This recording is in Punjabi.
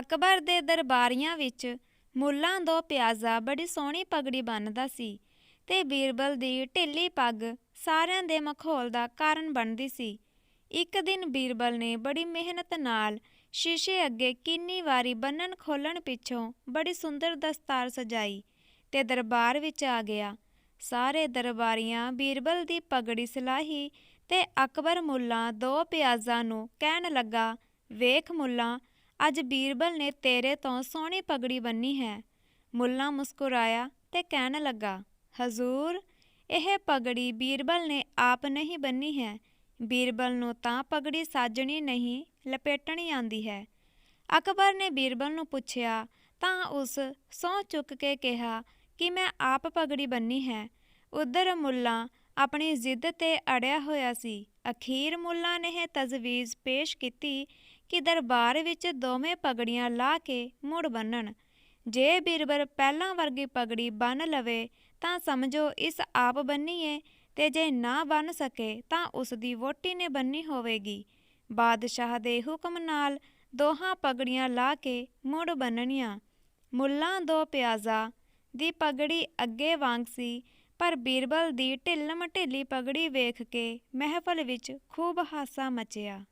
ਅਕਬਰ ਦੇ ਦਰਬਾਰੀਆਂ ਵਿੱਚ ਮੁੱਲਾਂ ਦੋ ਪਿਆਜ਼ਾ ਬੜੀ ਸੋਹਣੀ ਪਗੜੀ ਬੰਨਦਾ ਸੀ ਤੇ ਬੀਰਬਲ ਦੀ ਢਿੱਲੀ ਪੱਗ ਸਾਰਿਆਂ ਦੇ ਮਖੌਲ ਦਾ ਕਾਰਨ ਬਣਦੀ ਸੀ। ਇੱਕ ਦਿਨ ਬੀਰਬਲ ਨੇ ਬੜੀ ਮਿਹਨਤ ਨਾਲ ਸ਼ੀਸ਼ੇ ਅੱਗੇ ਕਿੰਨੀ ਵਾਰੀ ਬੰਨਣ ਖੋਲਣ ਪਿੱਛੋਂ ਬੜੀ ਸੁੰਦਰ ਦਸਤਾਰ ਸਜਾਈ ਤੇ ਦਰਬਾਰ ਵਿੱਚ ਆ ਗਿਆ। ਸਾਰੇ ਦਰਬਾਰੀਆਂ ਬੀਰਬਲ ਦੀ ਪਗੜੀ ਸਲਾਹੀ ਤੇ ਅਕਬਰ ਮੁੱਲਾ ਦੋ ਪਿਆਜ਼ਾਂ ਨੂੰ ਕਹਿਣ ਲੱਗਾ, ਵੇਖ ਮੁੱਲਾ ਅੱਜ ਬੀਰਬਲ ਨੇ ਤੇਰੇ ਤੋਂ ਸੋਹਣੀ ਪਗੜੀ ਬੰਨੀ ਹੈ। ਮੁੱਲਾ ਮੁਸਕਰਾਇਆ ਤੇ ਕਹਿਣ ਲੱਗਾ, ਹਜ਼ੂਰ, ਇਹ ਪਗੜੀ ਬੀਰਬਲ ਨੇ ਆਪ ਨਹੀਂ ਬੰਨੀ ਹੈ। ਬੀਰਬਲ ਨੂੰ ਤਾਂ ਪਗੜੀ ਸਾਜਣੀ ਨਹੀਂ, ਲਪੇਟਣੀ ਆਂਦੀ ਹੈ। ਅਕਬਰ ਨੇ ਬੀਰਬਲ ਨੂੰ ਪੁੱਛਿਆ, ਤਾਂ ਉਸ ਸਹੁੰ ਚੁੱਕ ਕੇ ਕਿਹਾ ਕਿ ਮੈਂ ਆਪ ਪਗੜੀ ਬੰਨੀ ਹੈ। ਉਧਰ ਮੁੱਲਾ ਆਪਣੀ ਜ਼ਿੱਦ ਤੇ ਅੜਿਆ ਹੋਇਆ ਸੀ। ਅਖੀਰ ਮੁੱਲਾ ਨੇ ਇਹ ਤਜਵੀਜ਼ ਪੇਸ਼ ਕੀਤੀ ਕਿ ਦਰਬਾਰ ਵਿੱਚ ਦੋਵੇਂ ਪਗੜੀਆਂ ਲਾ ਕੇ ਮੁੜ ਬੰਨਣ ਜੇ ਬੀਰਬਲ ਪਹਿਲਾਂ ਵਰਗੀ ਪਗੜੀ ਬੰਨ ਲਵੇ, ਤਾਂ ਸਮਝੋ ਇਸ ਆਪ ਬੰਨੀਏ ਤੇ ਜੇ ਨਾ ਬੰਨ ਸਕੇ, ਤਾਂ ਉਸ ਦੀ ਵੋਟੀ ਨੇ ਬੰਨੀ ਹੋਵੇਗੀ। ਬਾਦਸ਼ਾਹ ਦੇ ਹੁਕਮ ਨਾਲ ਦੋਹਾਂ ਪਗੜੀਆਂ ਲਾ ਕੇ ਮੁੜ ਬੰਨਣੀਆਂ ਮੁੱਲਾਂ ਦੋ ਪਿਆਜ਼ਾ, ਦੀ ਪਗੜੀ ਅੱਗੇ ਵਾਂਗ ਸੀ, ਪਰ ਬੀਰਬਲ ਦੀ ਢਿੱਲਮ ਢਿੱਲੀ ਪਗੜੀ ਵੇਖ ਕੇ ਮਹਿਫਲ ਵਿੱਚ ਖੂਬ ਹਾਸਾ ਮਚਿਆ।